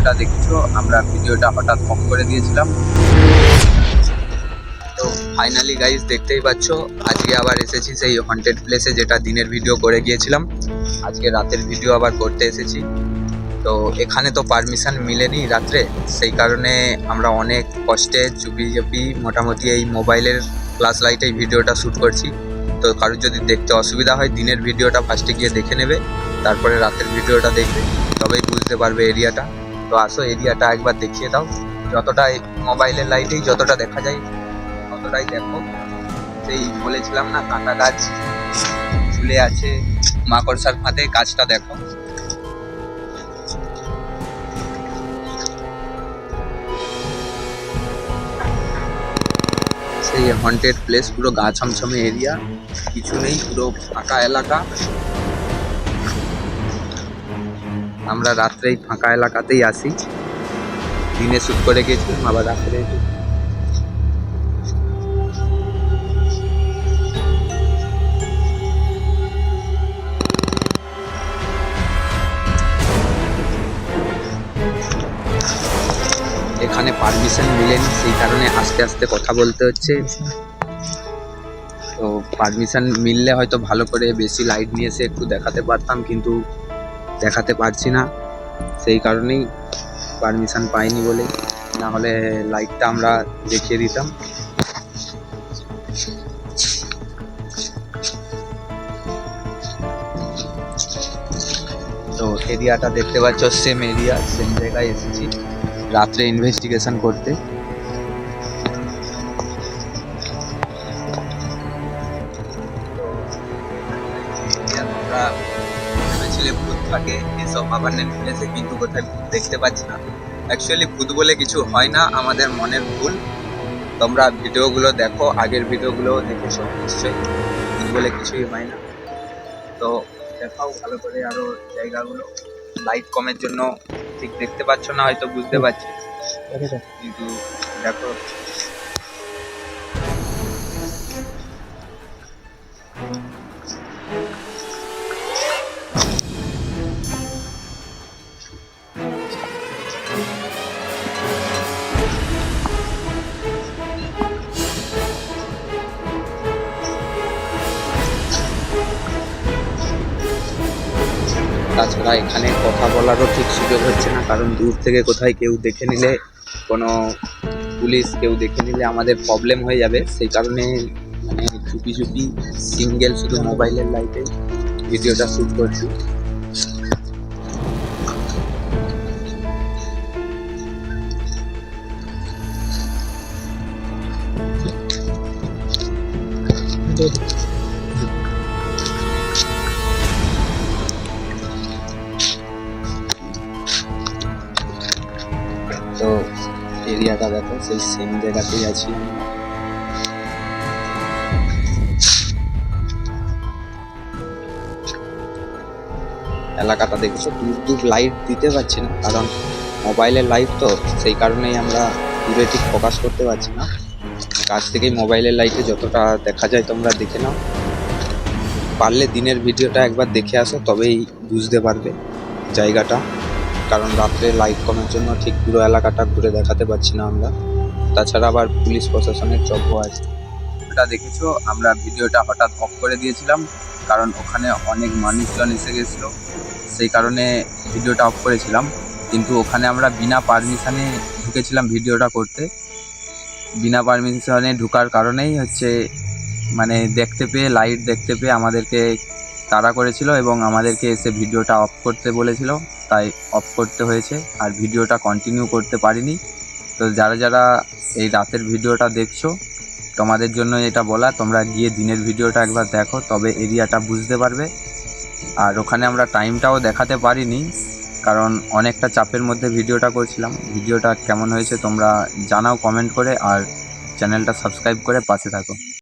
যেটা দেখছ, আমরা ভিডিওটা হঠাৎ অফ করে দিয়েছিলাম। তো ফাইনালি গাইজ দেখতেই পাচ্ছ, আজকে আবার এসেছি সেই হন্টেড প্লেসে যেটা দিনের ভিডিও করে গিয়েছিলাম। আজকে রাতের ভিডিও আবার করতে এসেছি। তো এখানে তো পারমিশন মিলেনি রাত্রে, সেই কারণে আমরা অনেক কষ্টে চুপি চুপি মোটামুটি এই মোবাইলের ফ্ল্যাশ লাইটেই ভিডিওটা শ্যুট করছি। তো কারোর যদি দেখতে অসুবিধা হয়, দিনের ভিডিওটা ফার্স্টে গিয়ে দেখে নেবে, তারপরে রাতের ভিডিওটা দেখবে, তবেই বুঝতে পারবে এরিয়াটা তো আসো, এরিয়াটা একবার দেখিয়ে দাও। যতটা মোবাইলের লাইটেই যতটা দেখা যায়, ততটাই দেখো। সেই বলেছিলাম না, কাঁটা গাছ ঝুলে আছে, মাকড়সার ফাঁদে গাছটা দেখো। সেই হন্টেড প্লেস পুরো গা ছমছমে এরিয়া কিছু নেই, পুরো ফাঁকা এলাকা। আমরা রাত্রেই ফাঁকা এলাকাতেই আসি দিনে শ্যুট করে গেছিলাম, আবার রাত্রে এখানে পারমিশন মিলেনি সেই কারণে আস্তে আস্তে কথা বলতে হচ্ছে। তো পারমিশন মিললে হয়তো ভালো করে বেশি লাইট নিয়ে এসে একটু দেখাতে পারতাম, কিন্তু দেখাতে পারছি না। সেই কারণেই পারমিশন পাইনি বলে। না হলে লাইটটা আমরা দেখিয়ে দিতাম। তো এরিয়াটা দেখতে পাচ্ছ সেম এরিয়া সেম জায়গায় এসেছি। রাত্রে ইনভেস্টিগেশন করতে। থাকে এসব পার্মানেন্ট প্লেসে কিন্তু কোথায় দেখতে পাচ্ছি না। অ্যাকচুয়ালি ভূত বলে কিছু হয় না আমাদের মনের ভুল। তোমরা ভিডিওগুলো দেখো আগের ভিডিওগুলো দেখেছ নিশ্চয়ই। ভূত বলে কিছুই হয় না। তো দেখাও ভালো করে আরও জায়গাগুলো। লাইট কমের জন্য ঠিক দেখতে পাচ্ছ না হয়তো বুঝতে পারছি। কিন্তু দেখো। তাছাড়া এখানে কথা বলারও ঠিক সুযোগ হচ্ছে না, কারণ দূর থেকে কোথায় কেউ দেখে নিলে, কোনো পুলিশ কেউ দেখে নিলে আমাদের প্রবলেম হয়ে যাবে। সেই কারণে মানে চুপি চুপি সিঙ্গেল শুধু মোবাইলের লাইটে ভিডিওটা শ্যুট করছি। তো এরিয়াটা দেখো, সেই সেম জায়গাতেই আছি। এলাকাটা দেখেছ? দূর দূর লাইট দিতে পারছি না, কারণ মোবাইলের লাইট তো, সেই কারণেই আমরা দূরে ঠিক ফোকাস করতে পারছি না। কাছ থেকেই মোবাইলের লাইটে যতটা দেখা যায় তোমরা দেখে নাও। পারলে দিনের ভিডিওটা একবার দেখে আসো, তবেই বুঝতে পারবে জায়গাটা। কারণ রাত্রে লাইট কমের জন্য ঠিক পুরো এলাকাটা ঘুরে দেখাতে পারছি না আমরা। তাছাড়া আবার পুলিশ প্রশাসনের চব্য আছে। এটা দেখেছ? আমরা ভিডিওটা হঠাৎ অফ করে দিয়েছিলাম, কারণ ওখানে অনেক মানুষজন এসে গেছিল। সেই কারণে ভিডিওটা অফ করেছিলাম। কিন্তু ওখানে আমরা বিনা পারমিশনে ঢুকেছিলাম ভিডিওটা করতে। বিনা পারমিশনে ঢুকার কারণেই হচ্ছে মানে দেখতে পেয়ে লাইট দেখতে পেয়ে আমাদেরকে তাড়া করেছিল এবং আমাদেরকে এসে ভিডিওটা অফ করতে বলেছিল। তাই অফ করতে হয়েছে আর ভিডিওটা কন্টিনিউ করতে পারিনি। তো যারা যারা এই রাতের ভিডিওটা দেখছ, তোমাদের জন্য এটা বলা, তোমরা গিয়ে দিনের ভিডিওটা একবার দেখো, তবে এরিয়াটা বুঝতে পারবে। আর ওখানে আমরা টাইমটাও দেখাতে পারিনি, কারণ অনেকটা চাপের মধ্যে ভিডিওটা করছিলাম। ভিডিওটা কেমন হয়েছে তোমরা জানাও কমেন্ট করে, আর চ্যানেলটা সাবস্ক্রাইব করে পাশে থাকো।